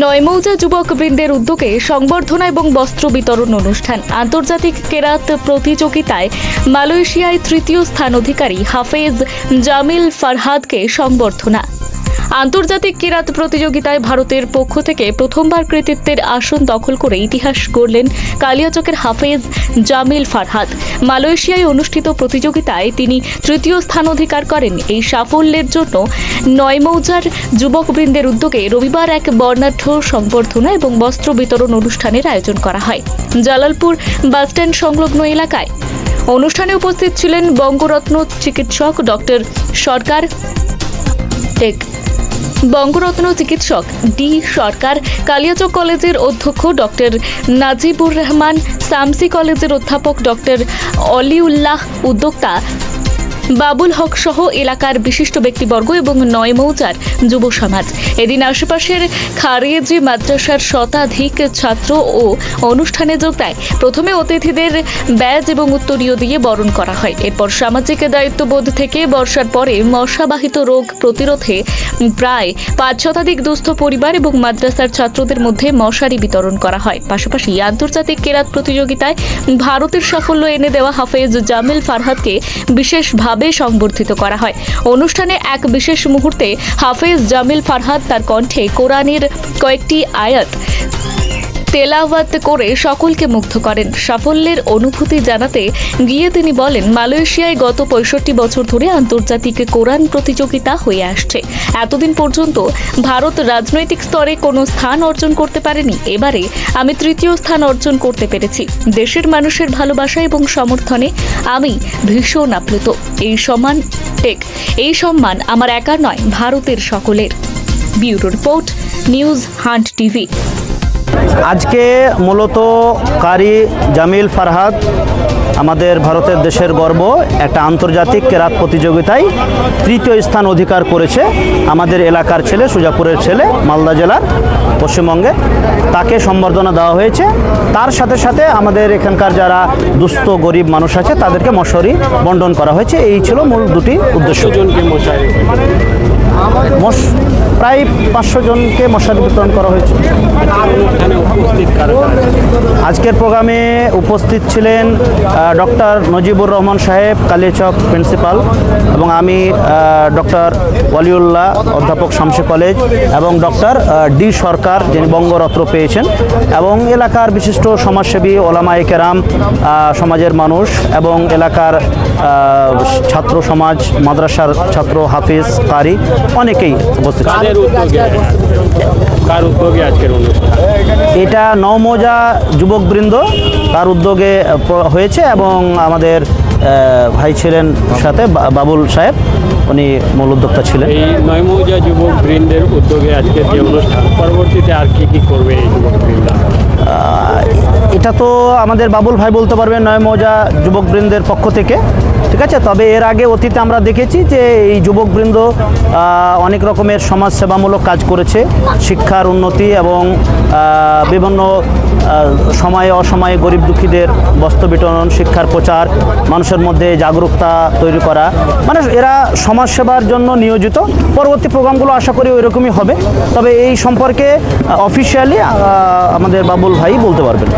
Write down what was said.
নয়মৌজা যুবকবৃন্দের উদ্যোগে সংবর্ধনা এবং বস্ত্র বিতরণ অনুষ্ঠান। আন্তর্জাতিক কেরাত প্রতিযোগিতায় মালয়েশিয়ায় তৃতীয় স্থান অধিকারী হাফেজ জামিল ফারহাদকে সংবর্ধনা। আন্তর্জাতিক কেরাত প্রতিযোগিতায় ভারতের পক্ষ থেকে প্রথমবার কৃতিত্বের আসন দখল করে ইতিহাস গড়লেন কালিয়াচকের হাফেজ জামিল ফারহাদ। মালয়েশিয়ায় অনুষ্ঠিত প্রতিযোগিতায় তিনি তৃতীয় স্থান অধিকার করেন। এই সাফল্যের জন্য নয়মৌজার যুবকবৃন্দের উদ্যোগে রবিবার এক বর্ণাঢ্য সংবর্ধনা এবং বস্ত্র বিতরণ অনুষ্ঠানের আয়োজন করা হয়। জালালপুর বাসস্ট্যান্ড সংলগ্ন এলাকায় অনুষ্ঠানে উপস্থিত ছিলেন বঙ্গরত্ন চিকিৎসক ডক্টর সরকার টেক বঙ্গরত্ন চিকিৎসক ডি সরকার, কালিয়াচক কলেজের অধ্যক্ষ ডক্টর নাজিবুর রহমান, সামসি কলেজের অধ্যাপক ডক্টর অলিউল্লাহ উদ্যোক্তা বাবুল হক সহ এলাকার বিশিষ্ট ব্যক্তিবর্গ এবং নয় মৌজার যুব সমাজ। এদিন আশেপাশের খারিয়েজি মাদ্রাসার শতাধিক ছাত্র ও অনুষ্ঠানে যোগ দেয়। প্রথমে অতিথিদের ব্যাজ এবং উত্তরীয় দিয়ে বরণ করা হয়। এরপর সামাজিক দায়িত্ববোধ থেকে বর্ষার পরে মশাবাহিত রোগ প্রতিরোধে প্রায় পাঁচ শতাধিক দুস্থ পরিবার এবং মাদ্রাসার ছাত্রদের মধ্যে মশারি বিতরণ করা হয়। পাশাপাশি আন্তর্জাতিক কেরাত প্রতিযোগিতায় ভারতের সাফল্য এনে দেওয়া হাফেজ জামিল ফারহাদকে বিশেষভাবে সংবর্ধিত করা হয়। অনুষ্ঠানে এক বিশেষ মুহূর্তে হাফেজ জামিল ফারহাদ তার কণ্ঠে কোরআনের কয়েকটি আয়াত তেলাওয়াত করে সকলকে মুগ্ধ করেন। সাফল্যের অনুভূতি জানাতে গিয়ে তিনি বলেন, মালয়েশিয়ায় গত পঁয়ষট্টি বছর ধরে আন্তর্জাতিক কোরআন প্রতিযোগিতা হয়ে আসছে। এতদিন পর্যন্ত ভারত রাজনৈতিক স্তরে কোনো স্থান অর্জন করতে পারেনি। এবারে আমি তৃতীয় স্থান অর্জন করতে পেরেছি। দেশের মানুষের ভালোবাসা এবং সমর্থনে আমি ভীষণ আপ্লুত। এই সম্মান টেক, এই সম্মান আমার একার নয়, ভারতের সকলের। Bureau report, news hunt TV. আজকে মূলত কারি জামিল ফারহাদ আমাদের ভারতের দেশের গর্ব একটা আন্তর্জাতিক কেরাত প্রতিযোগিতায় তৃতীয় স্থান অধিকার করেছে আমাদের এলাকার ছেলে সুজাপুরের ছেলে মালদা জেলার পশ্চিমবঙ্গে। তাকে সম্বর্ধনা দেওয়া হয়েছে। তার সাথে সাথে আমাদের এখানকার যারা দুস্থ গরিব মানুষ আছে তাদেরকে মশারি বন্টন করা হয়েছে। এই ছিল মূল দুটি উদ্দেশ্য। প্রায় পাঁচশো জনকে মশারি বিতরণ করা হয়েছে। ¿Dónde? আজকের প্রোগ্রামে উপস্থিত ছিলেন ডক্টর নজিবুর রহমান সাহেব কালিয়াচক প্রিন্সিপাল এবং আমি ডক্টর ওয়ালিউল্লাহ অধ্যাপক শামসি কলেজ এবং ডক্টর ডি সরকার যিনি বঙ্গরত্ন পেয়েছেন এবং এলাকার বিশিষ্ট সমাজসেবী ওলামাই কেরাম সমাজের মানুষ এবং এলাকার ছাত্র সমাজ মাদ্রাসার ছাত্র হাফিজ কারি অনেকেই উপস্থিত ছিলেন। এটা নওমোজা যুবকবৃন্দ তার উদ্যোগে হয়েছে এবং আমাদের ভাই ছিলেন সাথে বাবুল সাহেব উনি মূল উদ্যোক্তা ছিলেন। এই নয়মৌজা যুবক বৃন্দের উদ্যোগে আজকে যে অনুষ্ঠান পরবর্তীতে আর কি কি করবে এই যুবক বৃন্দ আহ, এটা তো আমাদের বাবুল ভাই বলতে পারবেন নয়মোজা যুবকবৃন্দের পক্ষ থেকে। ঠিক আছে? তবে এর আগে অতীতে আমরা দেখেছি যে এই যুবকবৃন্দ অনেক রকমের সমাজ সেবামূলক কাজ করেছে। শিক্ষার উন্নতি এবং বিভিন্ন সময়ে অসময়ে গরিব দুঃখীদের বস্ত্র বিতরণ, শিক্ষার প্রচার, মানুষের মধ্যে জাগরুকতা তৈরি করা। মানে এরা সমাজসেবার জন্য নিয়োজিত। পরবর্তী প্রোগ্রামগুলো আশা করি ওই রকমই হবে। তবে এই সম্পর্কে অফিসিয়ালি আমাদের বাবুল ভাই বলতে পারবেন।